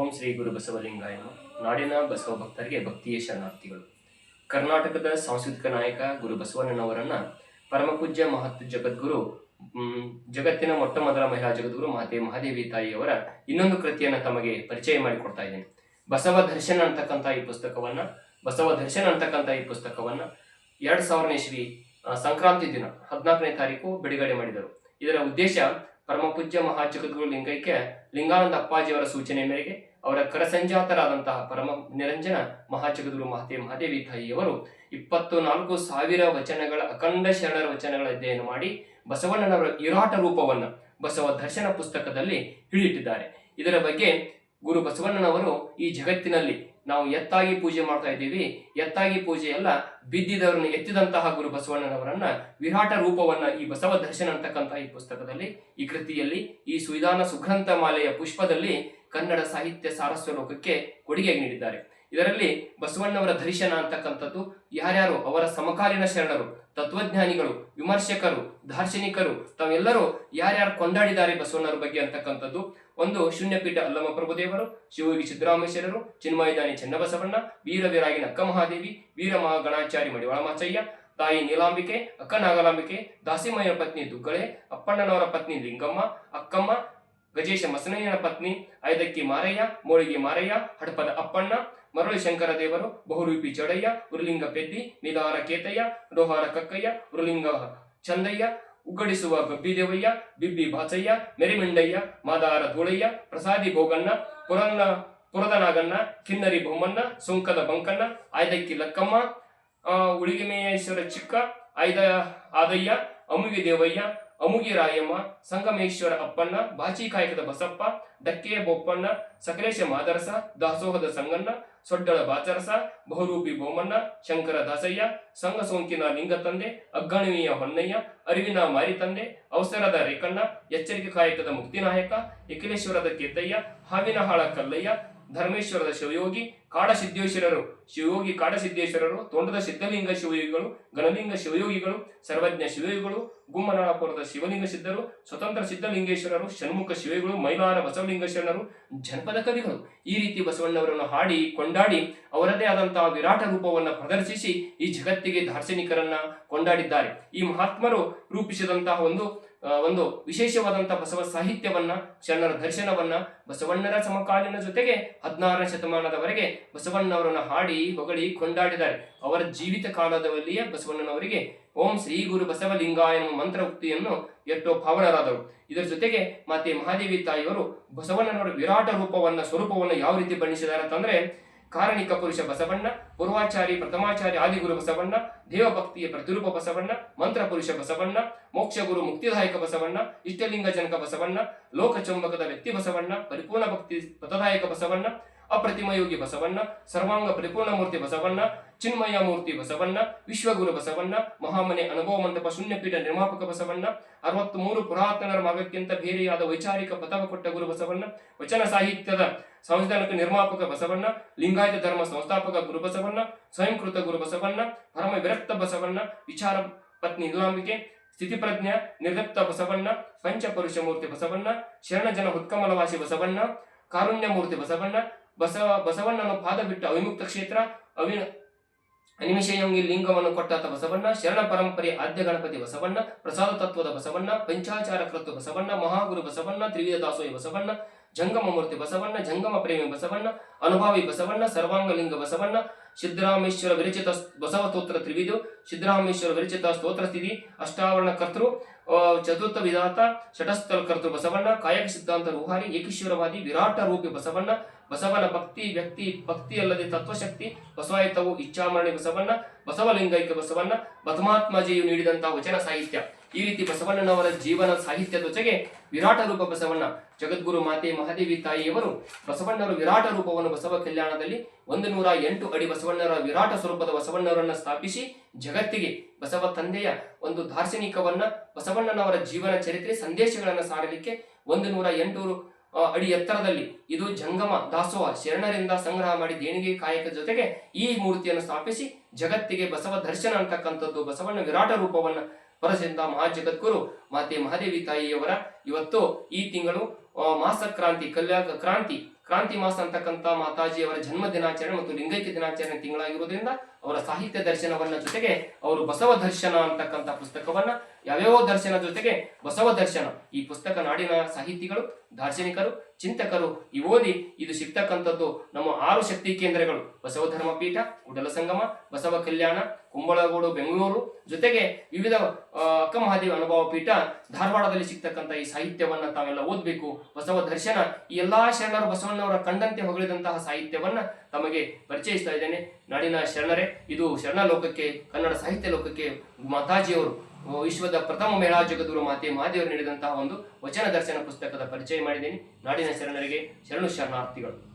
ಓಂ ಶ್ರೀ ಗುರು ಬಸವಲಿಂಗಾಯ. ನಾಡಿನ ಬಸವ ಭಕ್ತರಿಗೆ ಭಕ್ತಿಯ ಶರಣಾರ್ಥಿಗಳು. ಕರ್ನಾಟಕದ ಸಾಂಸ್ಕೃತಿಕ ನಾಯಕ ಗುರು ಬಸವಣ್ಣನವರನ್ನ ಪರಮಪೂಜ್ಯ ಮಹತ್ ಜಗದ್ಗುರು ಜಗತ್ತಿನ ಮೊಟ್ಟ ಮೊದಲ ಮಹಿಳಾ ಜಗದ್ಗುರು ಮಾತೆ ಮಹಾದೇವಿ ತಾಯಿಯವರ ಇನ್ನೊಂದು ಕೃತಿಯನ್ನ ತಮಗೆ ಪರಿಚಯ ಮಾಡಿಕೊಡ್ತಾ ಇದ್ದೇನೆ. ಬಸವ ದರ್ಶನ ಅಂತಕ್ಕಂಥ ಈ ಪುಸ್ತಕವನ್ನ, ಬಸವ ದರ್ಶನ ಅಂತಕ್ಕಂಥ ಈ ಪುಸ್ತಕವನ್ನ ಎರಡ್ ಸಾವಿರನೇ ಇಸ್ವಿ ಸಂಕ್ರಾಂತಿ ದಿನ ಹದಿನಾಲ್ಕನೇ ತಾರೀಕು ಬಿಡುಗಡೆ ಮಾಡಿದರು. ಇದರ ಉದ್ದೇಶ ಪರಮಪೂಜ್ಯ ಮಹಾ ಜಗದ್ಗುರು ಲಿಂಗೈಕ್ಯ, ಲಿಂಗಾನಂದ ಅಪ್ಪಾಜಿಯವರ ಸೂಚನೆ ಮೇರೆಗೆ ಅವರ ಕರಸಂಜಾತರಾದಂತಹ ಪರಮ ನಿರಂಜನ ಮಹಾಜಗದ್ಗುರು ಮಹಾತೇ ಮಹಾದೇವಿ ತಾಯಿಯವರು ಇಪ್ಪತ್ತು ನಾಲ್ಕು ಸಾವಿರ ವಚನಗಳ ಅಖಂಡ ಶರಣರ ವಚನಗಳ ಅಧ್ಯಯನ ಮಾಡಿ ಬಸವಣ್ಣನವರ ಇರಾಟ ರೂಪವನ್ನು ಬಸವ ದರ್ಶನ ಪುಸ್ತಕದಲ್ಲಿ ಹಿಡಿಯಿಟ್ಟಿದ್ದಾರೆ ಇದರ ಬಗ್ಗೆ ಗುರು ಬಸವಣ್ಣನವರು ಈ ಜಗತ್ತಿನಲ್ಲಿ ನಾವು ಎತ್ತಾಗಿ ಪೂಜೆ ಮಾಡ್ತಾ ಇದ್ದೀವಿ. ಎತ್ತಾಗಿ ಪೂಜೆ ಅಲ್ಲ ಬಿದ್ದಿದವರನ್ನು ಎತ್ತಿದಂತಹ ಗುರು ಬಸವಣ್ಣನವರನ್ನ ವಿರಾಟ ರೂಪವನ್ನ ಈ ಬಸವ ದರ್ಶನ ಅಂತಕ್ಕಂತಹ ಈ ಪುಸ್ತಕದಲ್ಲಿ, ಈ ಕೃತಿಯಲ್ಲಿ, ಈ ಸುವಿಧಾನ ಸುಗ್ರಂಥ ಮಾಲೆಯ ಪುಷ್ಪದಲ್ಲಿ ಕನ್ನಡ ಸಾಹಿತ್ಯ ಸಾರಸ್ವ ಲೋಕಕ್ಕೆ ಕೊಡುಗೆ ನೀಡಿದ್ದಾರೆ. ಇದರಲ್ಲಿ ಬಸವಣ್ಣವರ ದರ್ಶನ ಅಂತಕ್ಕಂಥದ್ದು, ಯಾರ್ಯಾರು ಅವರ ಸಮಕಾಲೀನ ಶರಣರು, ತತ್ವಜ್ಞಾನಿಗಳು, ವಿಮರ್ಶಕರು, ದಾರ್ಶನಿಕರು, ತಾವೆಲ್ಲರೂ ಯಾರ್ಯಾರು ಕೊಂಡಾಡಿದ್ದಾರೆ ಬಸವಣ್ಣರ ಬಗ್ಗೆ ಅಂತಕ್ಕಂಥದ್ದು, ಒಂದು ಶೂನ್ಯಪೀಠ ಅಲ್ಲಮ ಪ್ರಭುದೇವರು, ಶಿವಯೋಗಿ ಸಿದ್ದರಾಮೇಶ್ವರರು, ಚಿನ್ಮಯದಾನಿ ಚೆನ್ನಬಸವಣ್ಣ, ವೀರವೀರಾಗಿ ಅಕ್ಕ ಮಹಾದೇವಿ ವೀರ ಮಹಾಗಣಾಚಾರಿ ಮಡಿವಾಳ ಮಾಚಯ್ಯ ತಾಯಿ ನೀಲಾಂಬಿಕೆ, ಅಕ್ಕ ನಾಗಲಾಂಬಿಕೆ, ದಾಸಿಮಯ್ಯ ಪತ್ನಿ ದುಗ್ಗಳೆ, ಅಪ್ಪಣ್ಣನವರ ಪತ್ನಿ ಲಿಂಗಮ್ಮ, ಅಕ್ಕಮ್ಮ, ಗಜೇಶ ಮಸನಯ್ಯನ ಪತ್ನಿ, ಐದಕ್ಕಿ ಮಾರಯ್ಯ, ಮೋಳಿಗೆ ಮಾರಯ್ಯ, ಹಡಪದ ಅಪ್ಪಣ್ಣ ಮರಳಿ ಶಂಕರ ದೇವರು ಬಹುರೂಪಿ ಜಡಯ್ಯ ಉರುಲಿಂಗ ಪೆದ್ದಿ ನಿಧಾರ ಕೇತಯ್ಯ ಡೋಹಾರ ಕಕ್ಕಯ್ಯ ಉರುಲಿಂಗ ಚಂದಯ್ಯ ಉಗ್ಗಡಿಸುವ ಗಬ್ಬಿದೇವಯ್ಯ ಬಿಬ್ಬಿ ಬಾಚಯ್ಯ ಮೆರಿಮಿಂಡಯ್ಯ ಮಾದಾರ ಧೂಳಯ್ಯ ಪ್ರಸಾದಿ ಭೋಗಣ್ಣ ಪುರನ್ನ ಪುರದನಾಗಣ್ಣ ಕಿನ್ನರಿ ಬೊಮ್ಮಣ್ಣ ಸುಂಕದ ಬಂಕಣ್ಣ ಆಯ್ದಕ್ಕಿ ಲಕ್ಕಮ್ಮ ಆ, ಉಳಿಗೆಮೇಶ್ವರ ಚಿಕ್ಕ ಆಯ್ದ ಆದಯ್ಯ ಅಮುಗಿ ದೇವಯ್ಯ ಅಮುಗಿ ರಾಯಮ್ಮ ಸಂಗಮೇಶ್ವರ ಅಪ್ಪಣ್ಣ, ಬಾಚಿ ಕಾಯಕದ ಬಸಪ್ಪ ದಕ್ಕೆಯ ಬೊಪ್ಪಣ್ಣ, ಸಕಲೇಶ ಮಾದರಸ, ದಾಸೋಹದ ಸಂಗಣ್ಣ, ಸೊಡ್ಡಳ ಬಾಚರಸ, ಬಹುರೂಪಿ ಬೋಮಣ್ಣ ಶಂಕರ ದಾಸಯ್ಯ, ಸಂಘ ಸೋಂಕಿನ ಲಿಂಗ ತಂದೆ ಅಗ್ಗಣಿವಿಯ ಹೊನ್ನಯ್ಯ, ಅರಿವಿನ ಮಾರಿ ತಂದೆ, ಅವಸರದ ರೇಕಣ್ಣ ಎಚ್ಚರಿಕೆ ಕಾಯಕದ ಮುಕ್ತಿನಾಯಕ ಏಕಲೇಶ್ವರದ ಕೇತಯ್ಯ ಹಾವಿನಹಾಳ ಕಲ್ಲಯ್ಯ ಧರ್ಮೇಶ್ವರದ ಶಿವಯೋಗಿ, ಕಾಡಸಿದ್ದೇಶ್ವರರು ಶಿವಯೋಗಿ, ಕಾಡಸಿದ್ದೇಶ್ವರರು, ತೋಂಡದ ಸಿದ್ಧಲಿಂಗ ಶಿವಯೋಗಿಗಳು ಗಣಲಿಂಗ ಶಿವಯೋಗಿಗಳು, ಸರ್ವಜ್ಞ ಶಿವಯೋಗಿಗಳು, ಗುಮ್ಮನಾಳಪುರದ ಶಿವಲಿಂಗ ಸಿದ್ಧರು, ಸ್ವತಂತ್ರ ಸಿದ್ಧಲಿಂಗೇಶ್ವರರು, ಷಣ್ಮುಖ ಶಿವಯೋಗಿಗಳು, ಮೈಲಾರ ಬಸವಲಿಂಗ ಶರಣರು ಜನಪದ ಕವಿಗಳು. ಈ ರೀತಿ ಬಸವಣ್ಣವರನ್ನು ಹಾಡಿ, ಕೊಂಡಾಡಿ, ಅವರದೇ ಆದಂತಹ ವಿರಾಟ ರೂಪವನ್ನು ಪ್ರದರ್ಶಿಸಿ ಈ ಜಗತ್ತಿಗೆ ದಾರ್ಶನಿಕರನ್ನ ಕೊಂಡಾಡಿದ್ದಾರೆ. ಈ ಮಹಾತ್ಮರು ರೂಪಿಸಿದಂತಹ ಒಂದು ಒಂದು ವಿಶೇಷವಾದಂತಹ ಬಸವ ಸಾಹಿತ್ಯವನ್ನ, ಶರಣರ ದರ್ಶನವನ್ನ ಬಸವಣ್ಣರ ಸಮಕಾಲೀನ ಜೊತೆಗೆ ಹದಿನಾರನೇ ಶತಮಾನದವರೆಗೆ ಬಸವಣ್ಣವರನ್ನ ಹಾಡಿ, ಹೊಗಳಿ, ಕೊಂಡಾಡಿದ್ದಾರೆ. ಅವರ ಜೀವಿತ ಕಾಲದಲ್ಲಿಯೇ ಬಸವಣ್ಣನವರಿಗೆ ಓಂ ಶ್ರೀ ಗುರು ಬಸವಲಿಂಗಾಯ ಎಂಬ ಮಂತ್ರ ಉಕ್ತಿಯನ್ನು ಎಷ್ಟೋ ಪಾವನರಾದರು ಇದರ ಜೊತೆಗೆ ಮಾತೆ ಮಹಾದೇವಿ ತಾಯಿಯವರು ಬಸವಣ್ಣನವರ ವಿರಾಟ ರೂಪವನ್ನ, ಸ್ವರೂಪವನ್ನು ಯಾವ ರೀತಿ ಬಣ್ಣಿಸಿದ್ದಾರೆ ಅಂತಂದ್ರೆ ಕಾರಣಿಕ ಪುರುಷ ಬಸವಣ್ಣ, ಪೂರ್ವಾಚಾರಿ ಪ್ರಥಮಾಚಾರಿ ಆದಿಗುರು ಬಸವಣ್ಣ, ದೇವಭಕ್ತಿಯ ಪ್ರತಿರೂಪ ಬಸವಣ್ಣ, ಮಂತ್ರ ಪುರುಷ ಬಸವಣ್ಣ, ಮೋಕ್ಷ ಗುರು ಮುಕ್ತಿದಾಯಕ ಬಸವಣ್ಣ, ಇಷ್ಟಲಿಂಗ ಜನಕ ಬಸವಣ್ಣ ಲೋಕಚುಂಬಕದ ವ್ಯಕ್ತಿ ಬಸವಣ್ಣ, ಪರಿಪೂರ್ಣ ಭಕ್ತಿ ಪಥದಾಯಕ ಬಸವಣ್ಣ, ಅಪ್ರತಿಮ ಯೋಗಿ ಬಸವಣ್ಣ, ಸರ್ವಾಂಗ ಪರಿಪೂರ್ಣ ಮೂರ್ತಿ ಬಸವಣ್ಣ ಚಿನ್ಮಯ ಮೂರ್ತಿ ಬಸವಣ್ಣ, ವಿಶ್ವಗುರು ಬಸವಣ್ಣ, ಮಹಾಮನೆ ಅನುಭವ ಮಂಟಪ ಶೂನ್ಯಪೀಠ ನಿರ್ಮಾಪಕ ಬಸವಣ್ಣ ಅರವತ್ತ್ ಮೂರು ಪುರಾತನರ ಮಾರ್ಗಕ್ಕಿಂತ ಬೇರೆಯಾದ ವೈಚಾರಿಕ ಪಥವ ಕೊಟ್ಟ ಗುರು ಬಸವಣ್ಣ, ವಚನ ಸಾಹಿತ್ಯದ ಸಂವಿಧಾನಕ ನಿರ್ಮಾಪಕ ಬಸವಣ್ಣ, ಲಿಂಗಾಯತ ಧರ್ಮ ಸಂಸ್ಥಾಪಕ ಗುರು ಬಸವಣ್ಣ, ಸ್ವಯಂಕೃತ ಗುರು ಬಸವಣ್ಣ, ಪರಮ ವಿರಕ್ತ ಬಸವಣ್ಣ, ವಿಚಾರ ಪತ್ನಿ ಸ್ಥಿತಿ ಸ್ಥಿತಿಪ್ರಜ್ಞ ನಿರ್ದಪ್ತ ಬಸವಣ್ಣ, ಪಂಚಪುರುಷ ಮೂರ್ತಿ ಬಸವಣ್ಣ ಶರಣಜನ ಹುತ್ಕಮಲವಾಸಿ ಬಸವಣ್ಣ, ಕಾರುಣ್ಯ ಮೂರ್ತಿ ಬಸವಣ್ಣ ಬಸವ ಬಸವಣ್ಣನ ಪಾದ ಬಿಟ್ಟ ಅವಿಮುಕ್ತ ಕ್ಷೇತ್ರ, ಅವಿ ಅನಿಮಿಷಯೋಗಿ ಲಿಂಗವನ್ನು ಕೊಟ್ಟಾತ ಬಸವಣ್ಣ, ಶರಣ ಪರಂಪರೆ ಆದ್ಯ ಗಣಪತಿ ಬಸವಣ್ಣ, ಪ್ರಸಾದ ತತ್ವದ ಬಸವಣ್ಣ, ಪಂಚಾಚಾರ ಕೃತ್ವ ಬಸವಣ್ಣ, ಮಹಾಗುರು ಬಸವಣ್ಣ, ತ್ರಿವಿಧ ದಾಸೋಹಿ ಬಸವಣ್ಣ ಜಂಗಮ ಮೂರ್ತಿ ಬಸವಣ್ಣ, ಜಂಗಮ ಪ್ರೇಮಿ ಬಸವಣ್ಣ, ಅನುಭಾವಿ ಬಸವಣ್ಣ, ಸರ್ವಾಂಗಲಿಂಗ ಬಸವಣ್ಣ, ಸಿದ್ದರಾಮೇಶ್ವರ ವಿರಚಿತ ಬಸವ ಸ್ತೋತ್ರ ತ್ರಿವಿದು ಸಿದ್ದರಾಮೇಶ್ವರ ವಿರಚಿತ ಸ್ತೋತ್ರ ಸ್ಥಿತಿ, ಅಷ್ಟಾವರಣ ಕರ್ತೃ ಚತುರ್ಥ ವಿಧಾತ, ಷಟಸ್ಥಲ ಕರ್ತೃ ಬಸವಣ್ಣ, ಕಾಯಕ ಸಿದ್ಧಾಂತ ರೂಹಾರಿ, ಏಕೀಶ್ವರವಾದಿ, ವಿರಾಟ ರೂಪಿ ಬಸವಣ್ಣ, ಬಸವನ ಭಕ್ತಿ ವ್ಯಕ್ತಿ, ಭಕ್ತಿ ಅಲ್ಲದೆ ತತ್ವಶಕ್ತಿ, ಬಸವಾಯಿತವು ಇಚ್ಛಾಮರಣಿ ಬಸವಣ್ಣ, ಬಸವಲಿಂಗೈಕ ಬಸವಣ್ಣ ಬಸಮಾತ್ಮಜಿಯು ನೀಡಿದಂತಹ ವಚನ ಸಾಹಿತ್ಯ. ಈ ರೀತಿ ಬಸವಣ್ಣನವರ ಜೀವನ ಸಾಹಿತ್ಯದ ಜೊತೆಗೆ ವಿರಾಟ ರೂಪ ಬಸವಣ್ಣ ಜಗದ್ಗುರು ಮಾತೆ ಮಹಾದೇವಿ ತಾಯಿಯವರು ಬಸವಣ್ಣರ ವಿರಾಟ ರೂಪವನ್ನು ಬಸವ ಕಲ್ಯಾಣದಲ್ಲಿ ಒಂದು ನೂರ ಎಂಟು ಅಡಿ ಬಸವಣ್ಣರ ವಿರಾಟ ಸ್ವರೂಪದ ಬಸವಣ್ಣರನ್ನ ಸ್ಥಾಪಿಸಿ ಜಗತ್ತಿಗೆ ಬಸವ ತಂದೆಯ ಒಂದು ದಾರ್ಶನಿಕವನ್ನ ಬಸವಣ್ಣನವರ ಜೀವನ ಚರಿತ್ರೆ ಸಂದೇಶಗಳನ್ನು ಸಾರಲಿಕ್ಕೆ ಒಂದು ನೂರ ಎಂಟು ಆ, ಅಡಿ ಎತ್ತರದಲ್ಲಿ ಇದು ಜಂಗಮ ದಾಸೋಹ ಶರಣರಿಂದ ಸಂಗ್ರಹ ಮಾಡಿ ದೇಣಿಗೆ ಕಾಯಕ ಜೊತೆಗೆ ಈ ಮೂರ್ತಿಯನ್ನು ಸ್ಥಾಪಿಸಿ ಜಗತ್ತಿಗೆ ಬಸವ ದರ್ಶನ ಅಂತಕ್ಕಂಥದ್ದು ಬಸವಣ್ಣ ವಿರಾಟ ರೂಪವನ್ನ ಹೊರಸಿಂದ ಮಹಾ ಜಗದ್ಗುರು ಮಾತೆ ಮಹಾದೇವಿ ತಾಯಿಯವರ ಇವತ್ತು ಈ ತಿಂಗಳು ಮಾಸ ಕ್ರಾಂತಿ ಕಲ್ಯಾಣ ಕ್ರಾಂತಿ ಕ್ರಾಂತಿ ಮಾಸ ಅಂತಕ್ಕಂಥ ಮಾತಾಜಿಯವರ ಜನ್ಮ ದಿನಾಚರಣೆ ಮತ್ತು ಲಿಂಗೈಕ್ಯ ದಿನಾಚರಣೆ ತಿಂಗಳಾಗಿರುವುದರಿಂದ ಅವರ ಸಾಹಿತ್ಯ ದರ್ಶನವನ್ನ ಜೊತೆಗೆ ಅವರು ಬಸವ ದರ್ಶನ ಅಂತಕ್ಕಂಥ ಪುಸ್ತಕವನ್ನ ಯಾವ್ಯಾವ ದರ್ಶನ ಜೊತೆಗೆ ಬಸವ ದರ್ಶನ, ಈ ಪುಸ್ತಕ ನಾಡಿನ ಸಾಹಿತಿಗಳು, ದಾರ್ಶನಿಕರು, ಚಿಂತಕರು, ಈ ಓದಿ ಇದು ಸಿಗ್ತಕ್ಕಂಥದ್ದು ನಮ್ಮ ಆರು ಶಕ್ತಿ ಕೇಂದ್ರಗಳು. ಬಸವ ಧರ್ಮ ಪೀಠ ಕುಡಲ ಸಂಗಮ, ಬಸವ ಕಲ್ಯಾಣ, ಕುಂಬಳಗೂಡು, ಬೆಂಗಳೂರು ಜೊತೆಗೆ ವಿವಿಧ ಅಕ್ಕ ಮಹಾದೇವ ಅನುಭವ ಪೀಠ ಧಾರವಾಡದಲ್ಲಿ ಸಿಗ್ತಕ್ಕಂಥ ಈ ಸಾಹಿತ್ಯವನ್ನ ತಾವೆಲ್ಲ ಓದಬೇಕು. ಬಸವ ದರ್ಶನ ಈ ಎಲ್ಲಾ ಶರಣರು ಬಸವಣ್ಣವರ ಕಂಡಂತೆ ಹೊಗಳಿದಂತಹ ಸಾಹಿತ್ಯವನ್ನ ತಮಗೆ ಪರಿಚಯಿಸ್ತಾ ಇದ್ದೇನೆ. ನಾಡಿನ ಶರಣರೇ, ಇದು ಶರಣ ಲೋಕಕ್ಕೆ ಕನ್ನಡ ಸಾಹಿತ್ಯ ಲೋಕಕ್ಕೆ ಮಾತಾಜಿಯವರು ವಿಶ್ವದ ಪ್ರಥಮ ಮೇಳಾ ಜಗದ್ಗುರು ಮಾತೆ ಮಹಾದೇವರು ನೀಡಿದಂತಹ ಒಂದು ವಚನ ದರ್ಶನ ಪುಸ್ತಕದ ಪರಿಚಯ ಮಾಡಿದ್ದೇನೆ. ನಾಡಿನ ಶರಣರಿಗೆ ಶರಣು ಶರಣಾರ್ಥಿಗಳು.